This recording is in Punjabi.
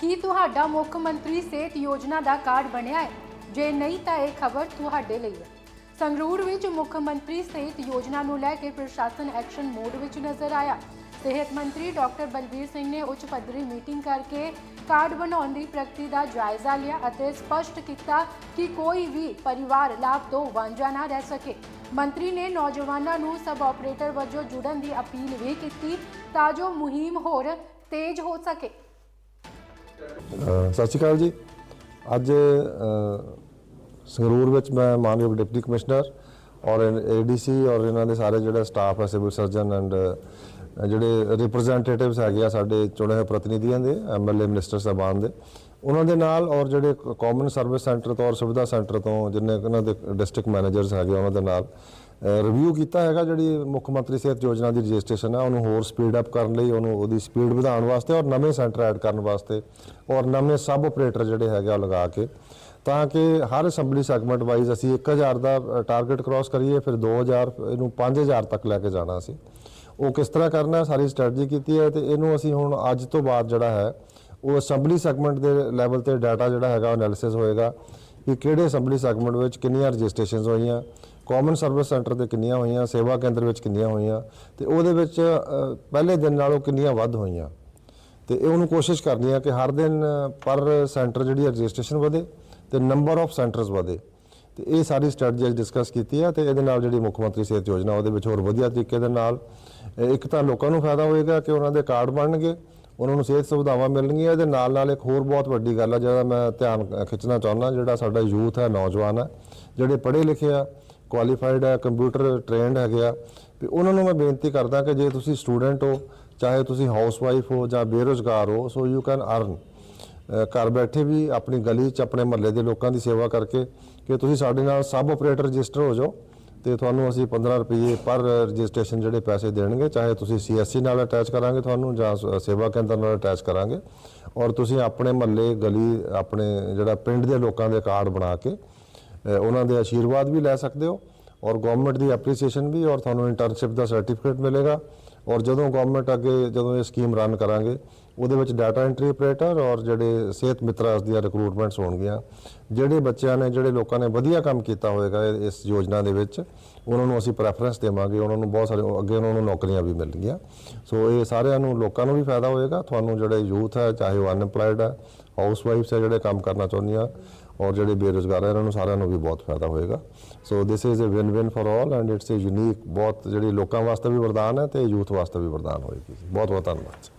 ਕੀ ਤੁਹਾਡਾ ਮੁੱਖ ਮੰਤਰੀ ਸਿਹਤ ਯੋਜਨਾ ਦਾ ਕਾਰਡ ਬਣਿਆ ਹੈ? ਜੇ ਨਹੀਂ ਤਾਂ ਇਹ ਖਬਰ ਤੁਹਾਡੇ ਲਈ ਹੈ। ਸੰਗਰੂਰ ਵਿੱਚ ਮੁੱਖ ਮੰਤਰੀ ਸਿਹਤ ਯੋਜਨਾ ਨੂੰ ਲੈ ਕੇ ਪ੍ਰਸ਼ਾਸਨ ਐਕਸ਼ਨ ਮੋਡ ਵਿੱਚ ਨਜ਼ਰ ਆਇਆ। ਸਿਹਤ ਮੰਤਰੀ ਡਾਕਟਰ ਬਲਬੀਰ ਸਿੰਘ ਨੇ ਉੱਚ ਪੱਧਰੀ ਮੀਟਿੰਗ ਕਰਕੇ ਕਾਰਡ ਬਣਾਉਣ ਦੀ ਪ੍ਰਗਤੀ ਦਾ ਜਾਇਜ਼ਾ ਲਿਆ ਅਤੇ ਸਪਸ਼ਟ ਕੀਤਾ ਕਿ ਕੋਈ ਵੀ ਪਰਿਵਾਰ ਲਾਭ ਤੋਂ ਵਾਂਝਾ ਨਾ ਰਹਿ ਸਕੇ। ਮੰਤਰੀ ਨੇ ਨੌਜਵਾਨਾਂ ਨੂੰ ਸਬ ਆਪਰੇਟਰ ਵਜੋਂ ਜੁੜਨ ਦੀ ਅਪੀਲ ਵੀ ਕੀਤੀ ਤਾਂ ਜੋ ਮੁਹਿੰਮ ਹੋਰ ਤੇਜ਼ ਹੋ ਸਕੇ। ਸਤਿ ਸ਼੍ਰੀ ਅਕਾਲ ਜੀ। ਅੱਜ ਸੰਗਰੂਰ ਵਿੱਚ ਮੈਂ ਮਾਨਯੋਗ ਡਿਪਟੀ ਕਮਿਸ਼ਨਰ ਔਰ ਏਡੀਸੀ ਔਰ ਇਹਨਾਂ ਦੇ ਸਾਰੇ ਜਿਹੜਾ ਸਟਾਫ ਹੈ ਸਿਵਲ ਸਰਜਨ ਐਂਡ ਜਿਹੜੇ ਰਿਪਰੈਜ਼ੈਂਟੇਟਿਵਸ ਹੈਗੇ ਆ ਸਾਡੇ ਚੁਣੇ ਹੋਏ ਪ੍ਰਤੀਨਿਧੀਆਂ ਦੇ ਐਮਐਲਏ ਮਿਨਿਸਟਰ ਸਾਹਿਬਾਨ ਦੇ, ਉਹਨਾਂ ਦੇ ਨਾਲ ਔਰ ਜਿਹੜੇ ਕਾਮਨ ਸਰਵਿਸ ਸੈਂਟਰ ਤੋਂ ਔਰ ਸੁਵਿਧਾ ਸੈਂਟਰ ਤੋਂ ਜਿੰਨੇ ਉਹਨਾਂ ਦੇ ਡਿਸਟ੍ਰਿਕਟ ਮੈਨੇਜਰਸ ਹੈਗੇ ਉਹਨਾਂ ਦੇ ਨਾਲ ਰਿਵਿਊ ਕੀਤਾ ਹੈਗਾ ਜਿਹੜੀ ਮੁੱਖ ਮੰਤਰੀ ਸਿਹਤ ਯੋਜਨਾ ਦੀ ਰਜਿਸਟ੍ਰੇਸ਼ਨ ਆ, ਉਹਨੂੰ ਹੋਰ ਸਪੀਡ ਅਪ ਕਰਨ ਲਈ, ਉਹਨੂੰ ਉਹਦੀ ਸਪੀਡ ਵਧਾਉਣ ਵਾਸਤੇ ਔਰ ਨਵੇਂ ਸੈਂਟਰ ਐਡ ਕਰਨ ਵਾਸਤੇ ਔਰ ਨਵੇਂ ਸਬ ਆਪਰੇਟਰ ਜਿਹੜੇ ਹੈਗੇ ਆ ਉਹ ਲਗਾ ਕੇ ਤਾਂ ਕਿ ਹਰ ਅਸੈਂਬਲੀ ਸੈਗਮੈਂਟ ਵਾਈਜ਼ ਅਸੀਂ 1000 ਦਾ ਟਾਰਗੇਟ ਕ੍ਰਾਸ ਕਰੀਏ, ਫਿਰ 2000 ਇਹਨੂੰ 5000 ਤੱਕ ਲੈ ਕੇ ਜਾਣਾ ਸੀ। ਉਹ ਕਿਸ ਤਰ੍ਹਾਂ ਕਰਨਾ, ਸਾਰੀ ਸਟ੍ਰੈਟਜੀ ਕੀਤੀ ਹੈ ਤੇ ਇਹਨੂੰ ਅਸੀਂ ਹੁਣ ਅੱਜ ਤੋਂ ਬਾਅਦ ਜਿਹੜਾ ਹੈ, ਉਹ ਅਸੈਂਬਲੀ ਸੈਗਮੈਂਟ ਦੇ ਲੈਵਲ ਤੇ ਡਾਟਾ ਜਿਹੜਾ ਹੈਗਾ, ਉਹ ਐਨਾਲਿਸਿਸ ਹੋਏਗਾ ਕਿ ਕਿਹੜੇ ਅਸੈਂਬਲੀ ਸੈਗਮੈਂਟ ਵਿੱਚ ਕਿੰਨੀਆਂ ਰਜਿਸਟ੍ਰੇਸ਼ਨਸ ਹੋਈਆਂ ਕਾਮਨ ਸਰਵਿਸ ਸੈਂਟਰ ਤੇ ਕਿੰਨੀਆਂ ਹੋਈਆਂ, ਸੇਵਾ ਕੇਂਦਰ ਵਿੱਚ ਕਿੰਨੀਆਂ ਹੋਈਆਂ ਤੇ ਉਹਦੇ ਵਿੱਚ ਪਹਿਲੇ ਦਿਨ ਨਾਲੋਂ ਕਿੰਨੀਆਂ ਵੱਧ ਹੋਈਆਂ। ਤੇ ਇਹ ਉਹਨੂੰ ਕੋਸ਼ਿਸ਼ ਕਰਨੀ ਹੈ ਕਿ ਹਰ ਦਿਨ ਪਰ ਸੈਂਟਰ ਜਿਹੜੀ ਰਜਿਸਟ੍ਰੇਸ਼ਨ ਵਧੇ। ਤੇ ਨੰਬਰ ਆਫ ਸੈਂਟਰਸ ਵਧੇ। ਤੇ ਇਹ ਸਾਰੀ ਸਟ੍ਰੈਟਜੀ ਅੱਜ ਡਿਸਕਸ ਕੀਤੀ ਆ ਤੇ ਇਹਦੇ ਨਾਲ ਜਿਹੜੀ ਮੁੱਖ ਮੰਤਰੀ ਸਿਹਤ ਯੋਜਨਾ, ਉਹਦੇ ਵਿੱਚ ਹੋਰ ਵਧੀਆ ਤਰੀਕੇ ਦੇ ਨਾਲ ਇੱਕ ਤਾਂ ਲੋਕਾਂ ਨੂੰ ਫਾਇਦਾ ਹੋਏਗਾ ਕਿ ਉਹਨਾਂ ਦੇ ਕਾਰਡ ਬਣਨਗੇ, ਉਹਨਾਂ ਨੂੰ ਸਿਹਤ ਸੁਵਿਧਾਵਾਂ ਮਿਲਣਗੀਆਂ, ਇਹਦੇ ਨਾਲ ਨਾਲ ਇੱਕ ਹੋਰ ਬਹੁਤ ਵੱਡੀ ਗੱਲ ਆ ਜਿਹਦਾ ਮੈਂ ਧਿਆਨ ਖਿੱਚਣਾ ਚਾਹੁੰਦਾ, ਜਿਹੜਾ ਸਾਡਾ ਯੂਥ ਹੈ, ਨੌਜਵਾਨ ਹੈ ਜਿਹੜੇ ਪੜ੍ਹੇ ਲਿਖੇ ਆ ਕੁਆਲੀਫਾਈਡ ਹੈ ਕੰਪਿਊਟਰ ਟ੍ਰੇਨਡ ਹੈਗੇ ਆ ਵੀ ਉਹਨਾਂ ਨੂੰ ਮੈਂ ਬੇਨਤੀ ਕਰਦਾ ਕਿ ਜੇ ਤੁਸੀਂ ਸਟੂਡੈਂਟ ਹੋ, ਚਾਹੇ ਤੁਸੀਂ ਹਾਊਸਵਾਈਫ ਹੋ ਜਾਂ ਬੇਰੁਜ਼ਗਾਰ ਹੋ ਸੋ ਯੂ ਕੈਨ ਅਰਨ ਘਰ ਬੈਠੇ ਵੀ ਆਪਣੀ ਗਲੀ 'ਚ, ਆਪਣੇ ਮਹੱਲੇ ਦੇ ਲੋਕਾਂ ਦੀ ਸੇਵਾ ਕਰਕੇ ਕਿ ਤੁਸੀਂ ਸਾਡੇ ਨਾਲ ਸਬ ਆਪਰੇਟਰ ਰਜਿਸਟਰ ਹੋ ਜਾਓ ਤੇ ਤੁਹਾਨੂੰ ਅਸੀਂ 15 ਰੁਪਏ ਪਰ ਰਜਿਸਟ੍ਰੇਸ਼ਨ ਜਿਹੜੇ ਪੈਸੇ ਦੇਣਗੇ, ਚਾਹੇ ਤੁਸੀਂ ਸੀਐਸਸੀ ਨਾਲ ਅਟੈਚ ਕਰਾਂਗੇ ਤੁਹਾਨੂੰ ਜਾਂ ਸ- ਸੇਵਾ ਕੇਂਦਰ ਨਾਲ ਅਟੈਚ ਕਰਾਂਗੇ ਔਰ ਤੁਸੀਂ ਆਪਣੇ ਮਹੱਲੇ, ਗਲੀ, ਆਪਣੇ ਜਿਹੜਾ ਪਿੰਡ ਦੇ ਲੋਕਾਂ ਦੇ ਕਾਰਡ ਬਣਾ ਕੇ ਉਹਨਾਂ ਦੇ ਆਸ਼ੀਰਵਾਦ ਵੀ ਲੈ ਸਕਦੇ ਹੋ ਔਰ ਗਵਰਨਮੈਂਟ ਦੀ ਐਪਰੀਸੀਏਸ਼ਨ ਵੀ ਔਰ ਤੁਹਾਨੂੰ ਇੰਟਰਨਸ਼ਿਪ ਦਾ ਸਰਟੀਫਿਕੇਟ ਮਿਲੇਗਾ। ਔਰ ਜਦੋਂ ਗਵਰਨਮੈਂਟ ਅੱਗੇ ਜਦੋਂ ਇਹ ਸਕੀਮ ਰਨ ਕਰਾਂਗੇ, ਉਹਦੇ ਵਿੱਚ ਡਾਟਾ ਐਂਟਰੀ ਆਪਰੇਟਰ ਔਰ ਜਿਹੜੇ ਸਿਹਤ ਮਿੱਤਰਾਂ ਦੀਆਂ ਰਿਕਰੂਟਮੈਂਟਸ ਹੋਣਗੀਆਂ, ਜਿਹੜੇ ਬੱਚਿਆਂ ਨੇ, ਜਿਹੜੇ ਲੋਕਾਂ ਨੇ ਵਧੀਆ ਕੰਮ ਕੀਤਾ ਹੋਏਗਾ ਇਸ ਯੋਜਨਾ ਦੇ ਵਿੱਚ, ਉਹਨਾਂ ਨੂੰ ਅਸੀਂ ਪ੍ਰੈਫਰੈਂਸ ਦੇਵਾਂਗੇ, ਉਹਨਾਂ ਨੂੰ ਬਹੁਤ ਸਾਰੇ ਅੱਗੇ ਉਹਨਾਂ ਨੂੰ ਨੌਕਰੀਆਂ ਵੀ ਮਿਲਣਗੀਆਂ। ਸੋ ਇਹ ਸਾਰਿਆਂ ਨੂੰ ਲੋਕਾਂ ਨੂੰ ਵੀ ਫਾਇਦਾ ਹੋਏਗਾ, ਤੁਹਾਨੂੰ ਜਿਹੜੇ ਯੂਥ ਹੈ, ਚਾਹੇ ਉਹ ਅਨਪਲਾਈਡ ਹੈ ਹਾਊਸ ਵਾਈਫਸ ਹੈ ਜਿਹੜੇ ਕੰਮ ਕਰਨਾ ਚਾਹੁੰਦੀਆਂ ਔਰ ਜਿਹੜੇ ਬੇਰੁਜ਼ਗਾਰ ਹੈ ਇਹਨਾਂ ਨੂੰ ਸਾਰਿਆਂ ਨੂੰ ਵੀ ਬਹੁਤ ਫਾਇਦਾ ਹੋਏਗਾ। So this is a win win for all and it's a unique ਬਹੁਤ ਜਿਹੜੀ ਲੋਕਾਂ ਵਾਸਤੇ ਵੀ ਵਰਦਾਨ ਹੈ ਤੇ ਯੂਥ ਵਾਸਤੇ ਵੀ ਵਰਦਾਨ ਹੋਏਗੀ। ਬਹੁਤ ਬਹੁਤ ਧੰਨਵਾਦ।